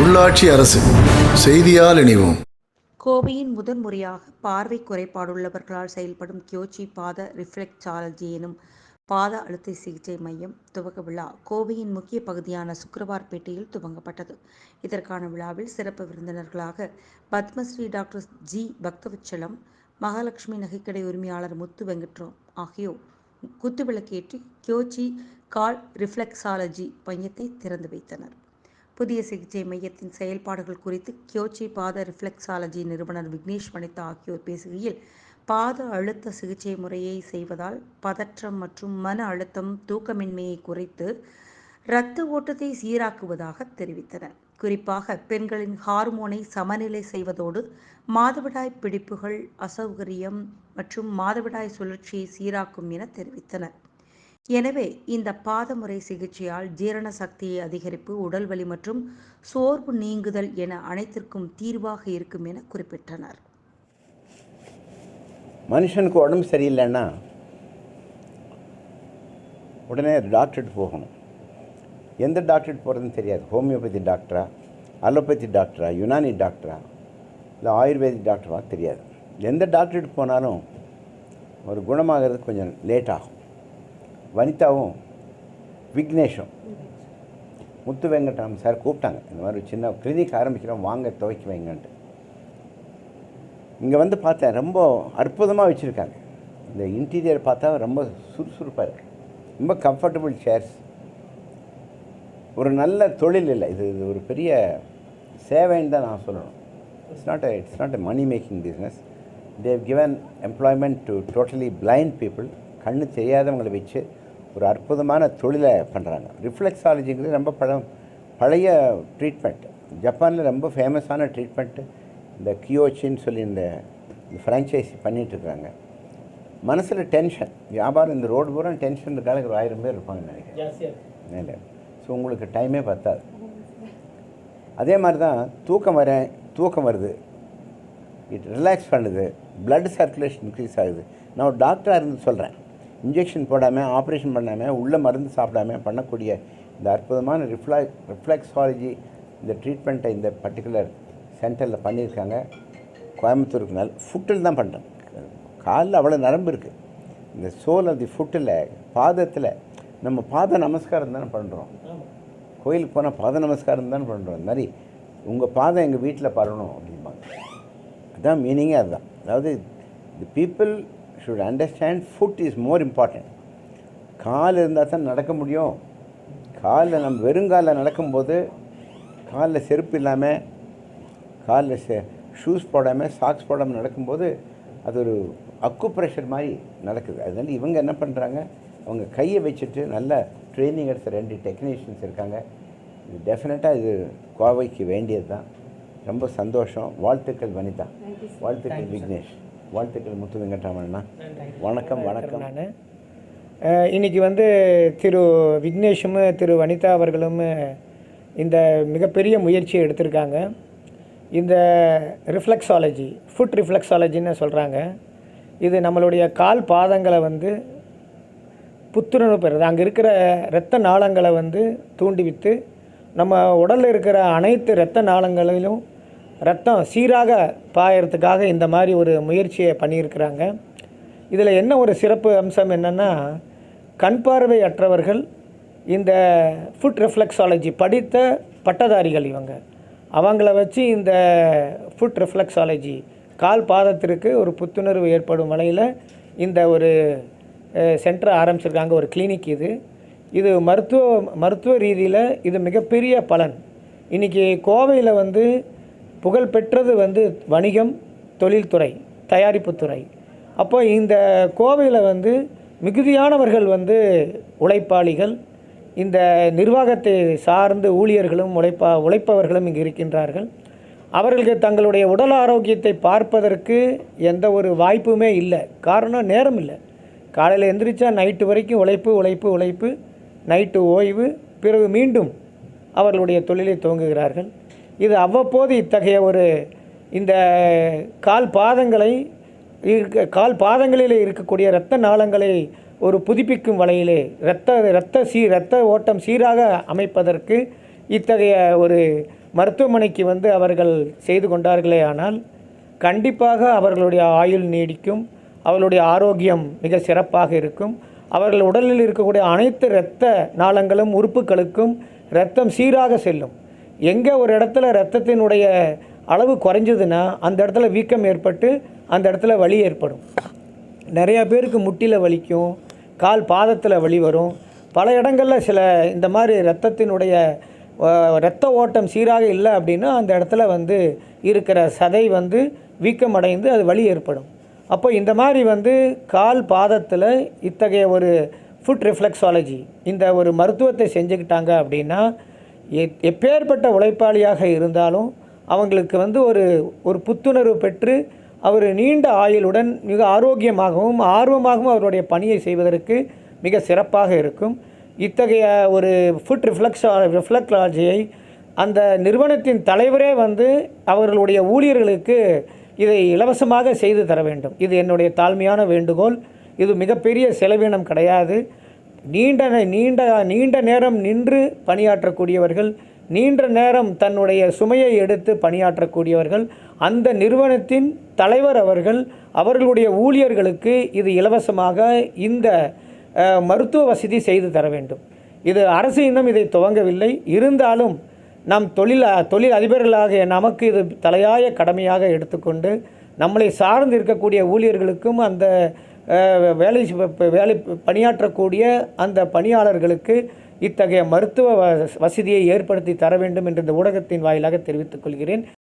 உள்ளாட்சி அரசு செய்தியால் இணைவோம். கோவையின் முதன்முறையாக பார்வை குறைபாடுள்ளவர்களால் செயல்படும் கியோச்சி பாத ரிஃப்ளெக்சாலஜி எனும் பாத அழுத்த சிகிச்சை மையம் துவக்க விழா கோவையின் முக்கிய பகுதியான சுக்கரவார்பேட்டையில் துவங்கப்பட்டது. இதற்கான விழாவில் சிறப்பு விருந்தினர்களாக பத்மஸ்ரீ டாக்டர் ஜி. பக்தவச்சலம் மகாலட்சுமி நகைக்கடை உரிமையாளர் முத்து வெங்கட்ராம் ஆகியோர் குத்துவிளக்கேற்றி கியோச்சி கால் ரிஃப்ளெக்சாலஜி மையத்தை திறந்து வைத்தனர். புதிய சிகிச்சை மையத்தின் செயல்பாடுகள் குறித்து கியோச்சி பாத ரிஃப்ளெக்ஸாலஜி நிறுவனர் விக்னேஷ் வனிதா ஆகியோர் பேசுகையில் பாத அழுத்த சிகிச்சை முறையை செய்வதால் பதற்றம் மற்றும் மன அழுத்தம் தூக்கமின்மையை குறைத்து இரத்த ஓட்டத்தை சீராக்குவதாக தெரிவித்தனர். குறிப்பாக பெண்களின் ஹார்மோனை சமநிலை செய்வதோடு மாதவிடாய் பிடிப்புகள் அசௌகரியம் மற்றும் மாதவிடாய் சுழற்சியை சீராக்கும் என தெரிவித்தனர். எனவே இந்த பாதமுறை சிகிச்சையால் ஜீரண சக்தியை அதிகரிப்பு உடல் வலி மற்றும் சோர்வு நீங்குதல் என அனைத்திற்கும் தீர்வாக இருக்கும் என குறிப்பிட்டனர். மனுஷனுக்கு உடம்பு சரியில்லைன்னா உடனே டாக்டர்கிட்ட போகணும். எந்த டாக்டர்கிட்ட போகிறதுன்னு தெரியாது. ஹோமியோபதி டாக்டரா அலோபதி டாக்டரா யுனானி டாக்டரா இல்லை ஆயுர்வேதிக் டாக்டரா தெரியாது. எந்த டாக்டர்கிட்ட போனாலும் ஒரு குணமாகிறது கொஞ்சம் லேட் ஆகும். வனிதாவும் விக்னேஷும். முத்து வெங்கட்ராமன் சார் கூப்பிட்டாங்க. இந்த மாதிரி ஒரு சின்ன கிளினிக் ஆரம்பிக்கிறோம். வாங்க துவைக்கி வைங்கன்ட்டு. இங்கே வந்து பார்த்தேன் ரொம்ப அற்புதமாக வச்சுருக்காங்க. இந்த இன்டீரியர் பார்த்தா ரொம்ப சுறுசுறுப்பாக இருக்குது ரொம்ப கம்ஃபர்டபுள் சேர்ஸ் ஒரு நல்ல தொழில் இல்லை. இது இது ஒரு பெரிய சேவைன்னு தான் நான் சொல்லணும். It's not a it's not a money making business they've given employment to totally blind people கண்ணு தெரியாதவங்களை வச்சு ஒரு அற்புதமான தொழிலை பண்ணுறாங்க ரிஃப்ளெக்ஸாலஜிங்கிறது ரொம்ப பழ பழைய ட்ரீட்மெண்ட் ஜப்பானில் ரொம்ப ஃபேமஸான ட்ரீட்மெண்ட்டு இந்த கியோச்சின்னு சொல்லி இந்த ஃப்ரான்ச்சைசி பண்ணிகிட்ருக்காங்க மனசில் டென்ஷன் வியாபாரம் இந்த ரோடு பூரா டென்ஷன் இருக்கால ஒரு ஆயிரம் பேர் இருப்பாங்கன்னு நினைக்கிறேன். இல்லை. ஸோ உங்களுக்கு டைமே பத்தாது. அதே மாதிரி தான் தூக்கம் வரேன் தூக்கம் வருது. இட் ரிலாக்ஸ் பண்ணுது. Blood சர்க்குலேஷன் இன்க்ரீஸ் ஆகுது. நான் ஒரு டாக்டராக இருந்து சொல்கிறேன் இன்ஜெக்ஷன் போடாமல் ஆப்ரேஷன் பண்ணாமல் உள்ளே மருந்து சாப்பிடாமல் பண்ணக்கூடிய இந்த அற்புதமான ரிஃப்ளாக் ரிஃப்ளெக்ஸாலஜி இந்த ட்ரீட்மெண்ட்டை இந்த பர்டிகுலர் சென்டரில் பண்ணியிருக்காங்க. கோயம்புத்தூருக்கு நல் ஃபுட்டில் தான் பண்ணுறோம் காலில் அவ்வளோ நரம்பு இருக்குது இந்த சோல் ஆஃப் தி ஃபுட்டில் பாதத்தில் நம்ம பாத நமஸ்காரம் தானே பண்ணுறோம் கோயிலுக்கு போனால் பாத நமஸ்காரம் தானே பண்ணுறோம் இந்த மாதிரி உங்கள் பாதம் எங்கள் வீட்டில் பரணும் அப்படிம்பாங்க. அதுதான் மீனிங்கே அதுதான். அதாவது the people should understand food is more important கால் இருந்தால் தான் நடக்க முடியும். காலில் நம்ம வெறுங்காலில் நடக்கும்போது காலில் செருப்பு இல்லாமல் காலில் செ ஷூஸ் போடாமல் சாக்ஸ் போடாமல் நடக்கும்போது அது ஒரு அக்கு ப்ரெஷர் மாதிரி நடக்குது. அதனால இவங்க என்ன பண்ணுறாங்க அவங்க கையை வச்சுட்டு நல்ல ட்ரைனிங் எடுத்த ரெண்டு டெக்னீஷியன்ஸ் இருக்காங்க. இது டெஃபினட்டாக இது கோவைக்கு வேண்டியது தான் ரொம்ப சந்தோஷம். வாழ்த்துக்கள் வனிதா. வாழ்த்துக்கள் விக்னேஷ். வாழ்த்துக்கள் முத்து வெங்கட்ராமண்ணா. வணக்கம் வணக்கம். நான். இன்னைக்கு வந்து திரு விக்னேஷும் திரு வனிதா அவர்களும் இந்த மிகப்பெரிய முயற்சியை எடுத்திருக்காங்க. இந்த ரிஃப்ளெக்ஸாலஜி ஃபுட் ரிஃப்ளெக்ஸாலஜின்னு சொல்கிறாங்க இது நம்மளுடைய கால் பாதங்களை வந்து புத்துணர்வு பெறுது. அங்கே இருக்கிற இரத்த நாளங்களை வந்து தூண்டிவிட்டு நம்ம உடலில் இருக்கிற அனைத்து இரத்த நாளங்களிலும் ரத்தம் சீராக பாயறதுக்காக இந்த மாதிரி ஒரு முயற்சியை பண்ணியிருக்கிறாங்க. இதில் என்ன ஒரு சிறப்பு அம்சம் என்னென்னா கண் பார்வை அற்றவர்கள் இந்த ஃபுட் ரெஃப்ளெக்ஸாலஜி படித்த பட்டதாரிகள் இவங்க. அவங்கள வச்சு இந்த ஃபுட் ரெஃப்ளெக்ஸாலஜி கால் பாதத்திற்கு ஒரு புத்துணர்வு ஏற்படும் வகையில் இந்த ஒரு சென்டர் ஆரம்பிச்சிருக்காங்க ஒரு கிளினிக் இது. இது மருத்துவ மருத்துவ ரீதியில் இது மிகப்பெரிய பலன். இன்றைக்கி கோவையில் வந்து புகழ்பெற்றது வந்து வணிகம் தொழில்துறை தயாரிப்புத்துறை அப்போ இந்த கோவையில் வந்து மிகுதியானவர்கள் வந்து உழைப்பாளிகள். இந்த நிர்வாகத்தை சார்ந்து ஊழியர்களும் உழைப்பா உழைப்பவர்களும் இங்கு இருக்கின்றார்கள். அவர்களுக்கு தங்களுடைய உடல் ஆரோக்கியத்தை பார்ப்பதற்கு எந்த ஒரு வாய்ப்புமே இல்லை. காரணம் நேரம் இல்லை. காலையில் எந்திரிச்சா நைட்டு வரைக்கும் உழைப்பு உழைப்பு உழைப்பு. நைட்டு ஓய்வு பிறகு மீண்டும் அவர்களுடைய தொழிலை துவங்குகிறார்கள். இது அவ்வப்போது இத்தகைய ஒரு இந்த கால் பாதங்களை இருக்க கால் பாதங்களில் இருக்கக்கூடிய இரத்த நாளங்களை ஒரு புதுப்பிக்கும் வலையிலே இரத்த இரத்த சீ இரத்த ஓட்டம் சீராக அமைப்பதற்கு இத்தகைய ஒரு மருத்துவமனைக்கு வந்து அவர்கள் செய்து கொண்டார்களே ஆனால் கண்டிப்பாக அவர்களுடைய ஆயுள் நீடிக்கும் அவர்களுடைய ஆரோக்கியம் மிக சிறப்பாக இருக்கும் அவர்கள் உடலில் இருக்கக்கூடிய அனைத்து இரத்த நாளங்களும் உறுப்புகளுக்கும் இரத்தம் சீராக செல்லும். எங்கே ஒரு இடத்துல இரத்தத்தினுடைய அளவு குறைஞ்சதுன்னா அந்த இடத்துல வீக்கம் ஏற்பட்டு அந்த இடத்துல வலி ஏற்படும். நிறையா பேருக்கு முட்டியில் வலிக்கும் கால் பாதத்தில் வலி வரும். பல இடங்களில் சில இந்த மாதிரி இரத்தத்தினுடைய இரத்த ஓட்டம் சீராக இல்லை அப்படின்னா அந்த இடத்துல வந்து இருக்கிற சதை வந்து வீக்கம் அடைந்து அது வலி ஏற்படும். அப்போ இந்த மாதிரி வந்து கால் பாதத்தில் இத்தகைய ஒரு ஃபுட் ரிஃப்ளெக்ஸாலஜி இந்த ஒரு மருத்துவத்தை செஞ்சுக்கிட்டாங்க அப்படின்னா எப்பேற்பட்ட உழைப்பாளியாக இருந்தாலும் அவங்களுக்கு வந்து ஒரு ஒரு புத்துணர்வு பெற்று அவர் நீண்ட ஆயுளுடன் மிக ஆரோக்கியமாகவும் ஆர்வமாகவும் அவருடைய பணியை செய்வதற்கு மிக சிறப்பாக இருக்கும். இத்தகைய ஒரு ஃபுட் ரிஃப்ளக்ஸ் ரிஃப்ளக்லாஜியை அந்த நிறுவனத்தின் தலைவரே வந்து அவர்களுடைய ஊழியர்களுக்கு இதை இலவசமாக செய்து தர வேண்டும். இது என்னுடைய தாழ்மையான வேண்டுகோள். இது மிகப்பெரிய செலவினம் கிடையாது. நீண்ட நே- நீண்ட நீண்ட நேரம் நின்று பணியாற்றக்கூடியவர்கள் நீண்ட நேரம் தன்னுடைய சுமையை எடுத்து பணியாற்றக்கூடியவர்கள் அந்த நிறுவனத்தின் தலைவர் அவர்கள் அவர்களுடைய ஊழியர்களுக்கு இது இலவசமாக இந்த மருத்துவ வசதி செய்து தர வேண்டும். இது அரசு இன்னும் இதை துவங்கவில்லை. இருந்தாலும் நம் தொழில் தொழில் அதிபர்களாக நமக்கு இது தலையாய கடமையாக எடுத்துக்கொண்டு நம்மளை சார்ந்து இருக்கக்கூடிய ஊழியர்களுக்கும் அந்த வேலை வேலை பணியாற்றக்கூடிய அந்த பணியாளர்களுக்கு இத்தகைய மருத்துவ வ- வசதியை ஏற்படுத்தி தர வேண்டும் என்று இந்த ஊடகத்தின் வாயிலாக தெரிவித்துக் கொள்கிறேன்.